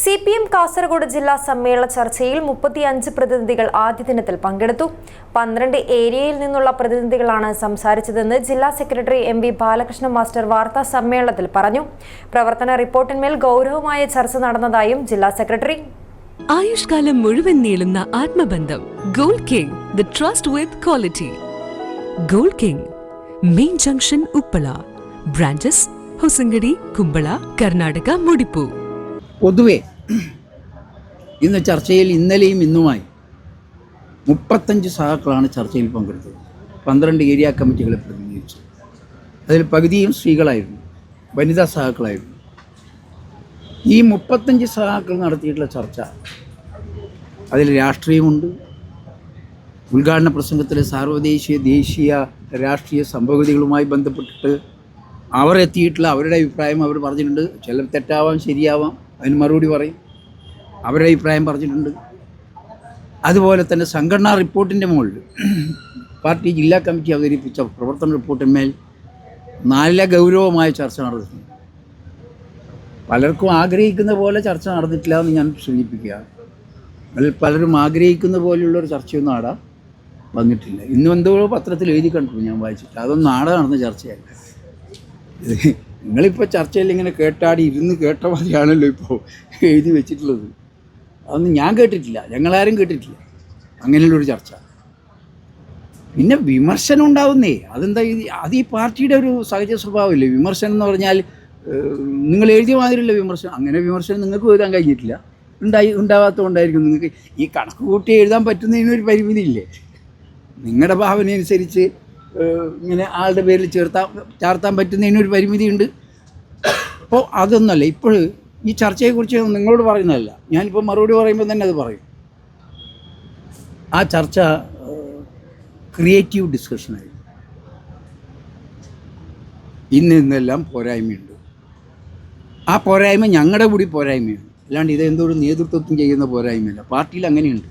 C P M Kasaragod ജില്ലാ സമ്മേളന ചർച്ചയിൽ മുപ്പത്തിയഞ്ച് പ്രതിനിധികൾ ആദ്യ ദിനത്തിൽ പങ്കെടുത്തു. പന്ത്രണ്ട് ഏരിയയിൽ നിന്നുള്ള പ്രതിനിധികളാണ് സംസാരിച്ചതെന്ന് ജില്ലാ secretary M V Balakrishna master വാർത്താ സമ്മേളനത്തിൽ പറഞ്ഞു. പ്രവർത്തന റിപ്പോർട്ടിന്മേൽ ഗൗരവമായ ചർച്ച നടന്നതായും ജില്ലാ സെക്രട്ടറി. ആയുഷ്കാലം മുഴുവൻ നീളുന്ന ആത്മബന്ധം gold king trust with quality gold king main junction Uppala. Branches Hosangadi Kumbla Karnataka മുടിപ്പു. പൊതുവെ ഇന്ന് ചർച്ചയിൽ ഇന്നലെയും ഇന്നുമായി മുപ്പത്തഞ്ച് സഹാക്കളാണ് ചർച്ചയിൽ പങ്കെടുത്തത്. പന്ത്രണ്ട് ഏരിയ കമ്മിറ്റികളെ പ്രതിനിധീകരിച്ചു. അതിൽ പകുതിയും സ്ത്രീകളായിരുന്നു. വനിതാ സഹാക്കളായിരുന്നു ഈ മുപ്പത്തഞ്ച് സഹാക്കൾ നടത്തിയിട്ടുള്ള ചർച്ച അതിൽ രാഷ്ട്രീയമുണ്ട്. ഉദ്ഘാടന പ്രസംഗത്തിലെ സാർവദേശീയ ദേശീയ രാഷ്ട്രീയ സംഭവഗതികളുമായി ബന്ധപ്പെട്ടിട്ട് അവർ എത്തിയിട്ടുള്ള അവരുടെ അഭിപ്രായം അവർ പറഞ്ഞിട്ടുണ്ട്. ചില തെറ്റാവാം ശരിയാവാം. അതിന് മറുപടി പറയും. അവരുടെ അഭിപ്രായം പറഞ്ഞിട്ടുണ്ട്. അതുപോലെ തന്നെ സംഘടനാ റിപ്പോർട്ടിന്റെ മുകളിൽ പാർട്ടി ജില്ലാ കമ്മിറ്റി അവതരിപ്പിച്ച പ്രവർത്തന റിപ്പോർട്ടിന്മേൽ നല്ല ഗൗരവമായ ചർച്ച നടന്നിട്ടുണ്ട്. പലർക്കും ആഗ്രഹിക്കുന്ന പോലെ ചർച്ച നടന്നിട്ടില്ല എന്ന് ഞാൻ സൂചിപ്പിക്കുക അതിൽ പലരും ആഗ്രഹിക്കുന്ന പോലെയുള്ളൊരു ചർച്ചയൊന്നും ആടെ വന്നിട്ടില്ല. ഇന്നും എന്തോ പത്രത്തിൽ എഴുതി കണ്ടു ഞാൻ വായിച്ചിട്ട്. അതൊന്നും ആടെ നടന്ന ചർച്ചയല്ല. നിങ്ങളിപ്പോൾ ചർച്ചയിൽ ഇങ്ങനെ കേട്ടാടി ഇരുന്ന് കേട്ട മതിയാണല്ലോ ഇപ്പോൾ എഴുതി വെച്ചിട്ടുള്ളത്. അതൊന്നും ഞാൻ കേട്ടിട്ടില്ല. ഞങ്ങളാരും കേട്ടിട്ടില്ല. അങ്ങനെയുള്ളൊരു ചർച്ച. പിന്നെ വിമർശനം ഉണ്ടാവുന്നേ. അതെന്താ ഇത് അത് ഈ പാർട്ടിയുടെ ഒരു സഹജ സ്വഭാവമില്ലേ? വിമർശനം എന്ന് പറഞ്ഞാൽ നിങ്ങൾ എഴുതിയ മാതിരിയുള്ള വിമർശനം. അങ്ങനെ വിമർശനം നിങ്ങൾക്ക് എഴുതാൻ കഴിഞ്ഞിട്ടില്ല. ഉണ്ടായി ഉണ്ടാവാത്തതുകൊണ്ടായിരിക്കും നിങ്ങൾക്ക് ഈ കണക്ക് കൂട്ടി എഴുതാൻ പറ്റുന്നതിനൊരു പരിമിതിയില്ലേ? നിങ്ങളുടെ ഭാവനയനുസരിച്ച് ഏഹ്, ഇങ്ങനെ ആളുടെ പേരിൽ ചേർത്താൻ ചേർത്താൻ പറ്റുന്നതിനൊരു പരിമിതിയുണ്ട്. അപ്പോൾ അതൊന്നല്ല ഇപ്പോൾ ഈ ചർച്ചയെക്കുറിച്ച് നിങ്ങളോട് പറയുന്നതല്ല. ഞാനിപ്പോൾ മറുപടി പറയുമ്പോൾ തന്നെ അത് പറയും. ആ ചർച്ച ക്രിയേറ്റീവ് ഡിസ്കഷനായി ഇന്ന് ഇന്നെല്ലാം പോരായ്മയുണ്ട്. ആ പോരായ്മ ഞങ്ങളുടെ കൂടി പോരായ്മയാണ്. അല്ലാണ്ട് ഇതെന്തോ ഒരു നേതൃത്വം ചെയ്യുന്ന പോരായ്മയല്ല. പാർട്ടിയിൽ അങ്ങനെയുണ്ട്.